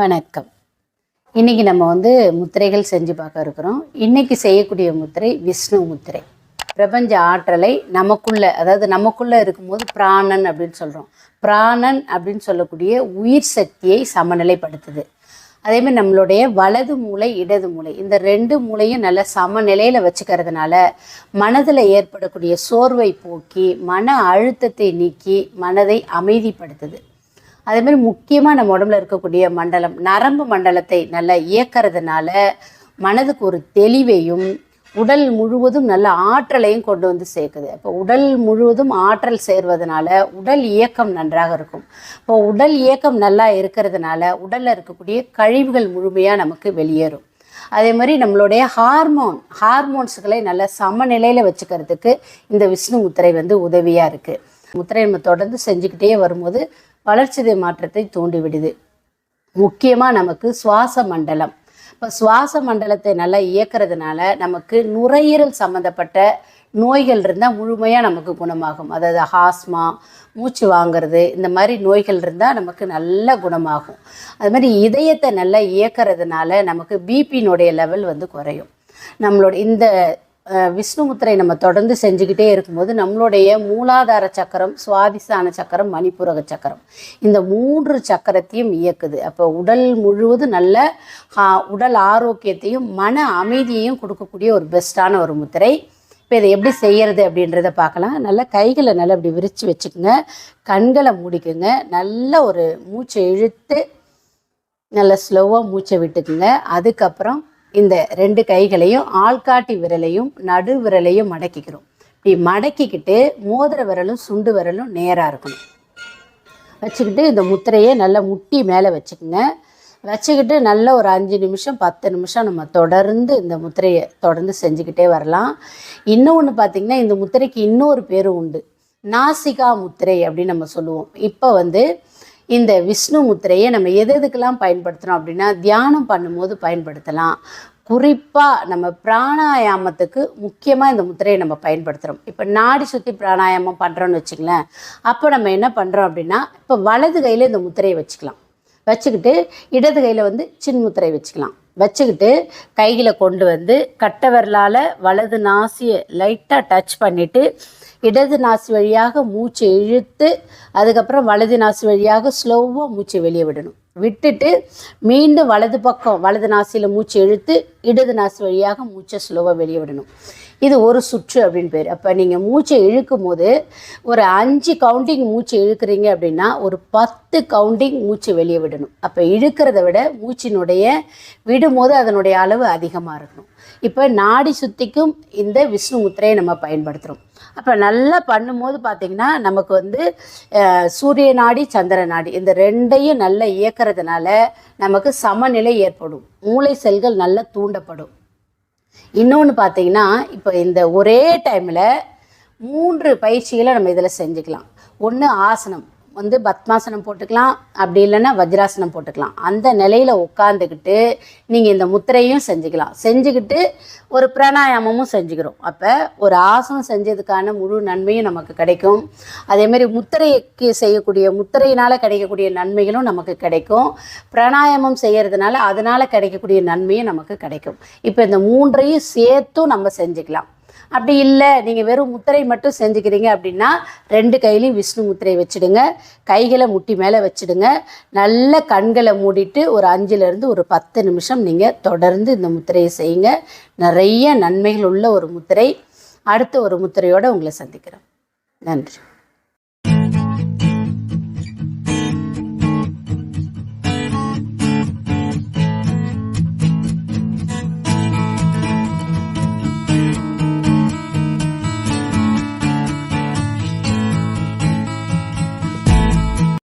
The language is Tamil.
வணக்கம். இன்னைக்கு நம்ம வந்து முத்திரைகள் செஞ்சு பார்க்க இருக்கிறோம். இன்றைக்கி செய்யக்கூடிய முத்திரை விஷ்ணு முத்திரை. பிரபஞ்ச ஆற்றலை நமக்குள்ளே அதாவது நமக்குள்ளே இருக்கும்போது பிராணன் அப்படின்னு சொல்கிறோம் பிராணன் அப்படின்னு சொல்லக்கூடிய உயிர் சக்தியை சமநிலைப்படுத்துது. அதேமாதிரி நம்மளுடைய வலது மூளை இடது மூளை. இந்த ரெண்டு மூளையும் நல்ல சமநிலையில் வச்சுக்கிறதுனால மனதில் ஏற்படக்கூடிய சோர்வை போக்கி மன அழுத்தத்தை நீக்கி மனதை அமைதிப்படுத்துது. அதே மாதிரி முக்கியமாக நம்ம உடம்புல இருக்கக்கூடிய மண்டலம் நரம்பு மண்டலத்தை நல்லா இயக்கிறதுனால மனதுக்கு ஒரு தெளிவையும் உடல் முழுவதும் நல்ல ஆற்றலையும் கொண்டு வந்து சேர்க்குது. அப்போ உடல் முழுவதும் ஆற்றல் சேர்வதனால உடல் இயக்கம் நன்றாக இருக்கும். இப்போ உடல் இயக்கம் நல்லா இருக்கிறதுனால உடலில் இருக்கக்கூடிய கழிவுகள் முழுமையாக நமக்கு வெளியேறும். அதே மாதிரி நம்மளுடைய ஹார்மோன் ஹார்மோன்ஸுகளை நல்ல சமநிலையில் வச்சுக்கிறதுக்கு இந்த விஷ்ணு முத்திரை வந்து உதவியாக இருக்குது முத்திரை நம்ம தொடர்ந்து செஞ்சுக்கிட்டே வரும்போது வளர்ச்சிதை மாற்றத்தை தூண்டிவிடுது. முக்கியமாக நமக்கு சுவாச மண்டலம். இப்போ சுவாச மண்டலத்தை நல்லா இயக்கிறதுனால நமக்கு நுரையீரல் சம்மந்தப்பட்ட நோய்கள் இருந்தால் முழுமையாக நமக்கு குணமாகும். அதாவது ஹாஸ்மா மூச்சு வாங்குறது இந்த மாதிரி நோய்கள் இருந்தால் நமக்கு நல்ல குணமாகும். அது மாதிரி இதயத்தை நல்லா இயக்கிறதுனால நமக்கு பிபியினுடைய லெவல் வந்து குறையும். நம்மளோட இந்த விஷ்ணுமுத்திரை நம்ம தொடர்ந்து செஞ்சுக்கிட்டே இருக்கும்போது நம்மளுடைய மூலாதார சக்கரம் சுவாதிசான சக்கரம் மணிப்புரக சக்கரம். இந்த மூன்று சக்கரத்தையும் இயக்குது. அப்போ உடல் முழுவதும் நல்ல உடல் ஆரோக்கியத்தையும் மன அமைதியையும் கொடுக்கக்கூடிய ஒரு பெஸ்ட்டான ஒரு முத்திரை. இப்போ இதை எப்படி செய்யறது அப்படின்றத பார்க்கலாம். நல்லா கைகளை நல்லா இப்படி விரித்து வச்சுக்கோங்க. கண்களை மூடிக்குங்க. நல்ல ஒரு மூச்சை இழுத்து நல்லா ஸ்லோவாக மூச்சை விட்டுக்குங்க. அதுக்கப்புறம் இந்த ரெண்டு கைகளையும் ஆள்காட்டி விரலையும் நடு விரலையும் மடக்கிக்கிறோம். இப்படி மடக்கிக்கிட்டு மோதிர விரலும் சுண்டு விரலும் நேராக இருக்கணும். வச்சுக்கிட்டு இந்த முத்திரையை நல்லா முட்டி மேலே வச்சுக்கோங்க. வச்சுக்கிட்டு நல்ல ஒரு அஞ்சு நிமிஷம் பத்து நிமிஷம் நம்ம தொடர்ந்து இந்த முத்திரையை தொடர்ந்து செஞ்சுக்கிட்டே வரலாம். இன்னொன்று பார்த்திங்கன்னா இந்த முத்திரைக்கு இன்னொரு பேர் உண்டு. நாசிகா முத்திரை அப்படின்னு நம்ம சொல்லுவோம். இப்போ வந்து இந்த விஷ்ணு முத்திரையை நம்ம எது எதுக்கெல்லாம் பயன்படுத்துகிறோம் அப்படின்னா தியானம் பண்ணும்போது பயன்படுத்தலாம். குறிப்பாக நம்ம பிராணாயாமத்துக்கு முக்கியமாக இந்த முத்திரையை நம்ம பயன்படுத்துகிறோம் இப்போ நாடி சுற்றி பிராணாயாமம் பண்ணுறோன்னு வச்சுங்களேன் அப்போ நம்ம என்ன பண்ணுறோம் அப்படின்னா இப்போ வலது கையில் இந்த முத்திரையை வச்சுக்கலாம். வச்சுக்கிட்டு இடது கையில் வந்து சின் முத்திரை வச்சுக்கலாம். வச்சுக்கிட்டு கைகளை கொண்டு வந்து கட்டை விரலால் வலது நாசியை லைட்டாக டச் பண்ணிவிட்டு இடது நாசி வழியாக மூச்சை இழுத்து அதுக்கப்புறம் வலது நாசி வழியாக ஸ்லோவாக மூச்சை வெளியே விடணும். விட்டுட்டு மீண்டும் வலது பக்கம் வலது நாசியில் மூச்சை இழுத்து இடது நாசி வழியாக மூச்சை ஸ்லோவாக வெளியே விடணும். இது ஒரு சுற்று அப்படின்னு பேர். அப்போ நீங்கள் மூச்சை இழுக்கும் போது ஒரு அஞ்சு கவுண்டிங் மூச்சு இழுக்கிறீங்க அப்படின்னா ஒரு பத்து கவுண்டிங் மூச்சு வெளியே விடணும். அப்போ இழுக்கிறத விட மூச்சினுடைய விடும்போது அதனுடைய அளவு அதிகமாக இருக்கணும். இப்போ நாடி சுத்திக்கும் இந்த விஷ்ணு முத்திரையை நம்ம பயன்படுத்துகிறோம் அப்போ நல்லா பண்ணும்போது பார்த்திங்கன்னா நமக்கு வந்து சூரிய நாடி சந்திர நாடி இந்த ரெண்டையும் நல்லா இயக்கிறதுனால நமக்கு சமநிலை ஏற்படும். மூளை செல்கள் நல்லா தூண்டப்படும். இன்னொன்று பார்த்தீங்கன்னா இப்போ இந்த ஒரே டைமில் மூன்று பயிற்சிகளை நம்ம இதில் செஞ்சுக்கலாம். ஒன்று ஆசனம். வந்து பத்மாசனம் போட்டுக்கலாம். அப்படி இல்லைன்னா வஜ்ராசனம் போட்டுக்கலாம். அந்த நிலையில் உட்காந்துக்கிட்டு நீங்கள் இந்த முத்திரையும் செஞ்சுக்கலாம். செஞ்சுக்கிட்டு ஒரு பிராணாயாமமும் செஞ்சுக்கிறோம். அப்போ ஒரு ஆசனம் செஞ்சதுக்கான முழு நன்மையும் நமக்கு கிடைக்கும். அதேமாரி முத்திரைக்கு செய்யக்கூடிய முத்திரையினால் கிடைக்கக்கூடிய நன்மைகளும் நமக்கு கிடைக்கும். பிராணாயாமம் செய்கிறதுனால அதனால் கிடைக்கக்கூடிய நன்மையும் நமக்கு கிடைக்கும். இப்போ இந்த மூன்றையும் சேர்த்தும் நம்ம செஞ்சுக்கலாம். அப்படி இல்லை நீங்கள் வெறும் முத்திரை மட்டும் செஞ்சுக்கிறீங்க அப்படின்னா ரெண்டு கையிலையும் விஷ்ணு முத்திரை வச்சுடுங்க. கைகளை முட்டி மேலே வச்சுடுங்க. நல்ல கண்களை மூடிட்டு ஒரு அஞ்சுலேருந்து ஒரு பத்து நிமிஷம் நீங்கள் தொடர்ந்து இந்த முத்திரையை செய்யுங்க. நிறைய நன்மைகள் உள்ள ஒரு முத்திரை. அடுத்த ஒரு முத்திரையோடு உங்களை சந்திக்கிறோம். நன்றி.